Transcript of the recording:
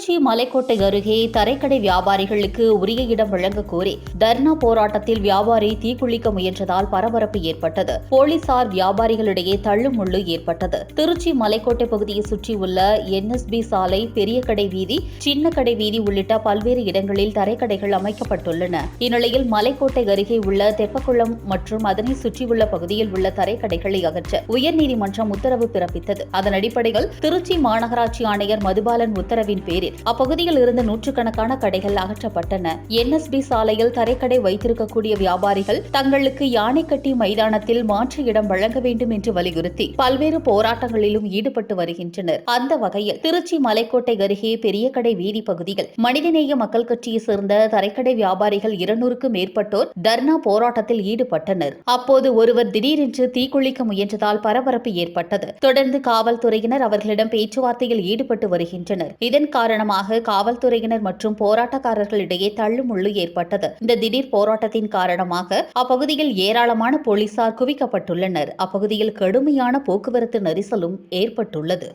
திருச்சி மலைக்கோட்டை அருகே தரைக்கடை வியாபாரிகளுக்கு உரிய இடம் வழங்க கோரி தர்ணா போராட்டத்தில் வியாபாரி தீக்குளிக்க முயன்றதால் பரபரப்பு ஏற்பட்டது. போலீசார் வியாபாரிகளிடையே தள்ளுமுள்ளு ஏற்பட்டது. திருச்சி மலைக்கோட்டை பகுதியை சுற்றியுள்ள என்எஸ்பி சாலை பெரிய கடை வீதி சின்ன கடை வீதி உள்ளிட்ட பல்வேறு இடங்களில் தரைக்கடைகள் அமைக்கப்பட்டுள்ளன. இந்நிலையில் மலைக்கோட்டை அருகே உள்ள தெப்பக்குளம் மற்றும் அதனை சுற்றியுள்ள பகுதியில் உள்ள தரைக்கடைகளை அகற்ற உயர்நீதிமன்றம் உத்தரவு பிறப்பித்தது. அதன் அடிப்படையில் திருச்சி மாநகராட்சி ஆணையர் மதுபாலன் உத்தரவின் பேரில் அப்பகுதியில் இருந்த நூற்றுக்கணக்கான கடைகள் அகற்றப்பட்டன. என்எஸ்பி சாலையில் தரைக்கடை வைத்திருக்கக்கூடிய வியாபாரிகள் தங்களுக்கு யானைக்கட்டி மைதானத்தில் மாற்று இடம் வழங்க வேண்டும் என்று வலியுறுத்தி பல்வேறு போராட்டங்களிலும் ஈடுபட்டு வருகின்றனர். அந்த வகையில் திருச்சி மலைக்கோட்டை அருகே பெரிய கடை வீதி பகுதியில் மனிதநேய மக்கள் கட்சியை சேர்ந்த தரைக்கடை வியாபாரிகள் இருநூறுக்கும் மேற்பட்டோர் தர்ணா போராட்டத்தில் ஈடுபட்டனர். அப்போது ஒருவர் திடீரென்று தீக்குளிக்க முயன்றதால் பரபரப்பு ஏற்பட்டது. தொடர்ந்து காவல்துறையினர் அவர்களிடம் பேச்சுவார்த்தையில் ஈடுபட்டு வருகின்றனர். இதன் காரணம் காரணமாக காவல்துறையினர் மற்றும் போராட்டக்காரர்களிடையே தள்ளுமுள்ளு ஏற்பட்டது. இந்த திடீர் போராட்டத்தின் காரணமாக அப்பகுதியில் ஏராளமான போலீசார் குவிக்கப்பட்டுள்ளனர். அப்பகுதியில் கடுமையான போக்குவரத்து நெரிசலும் ஏற்பட்டுள்ளது.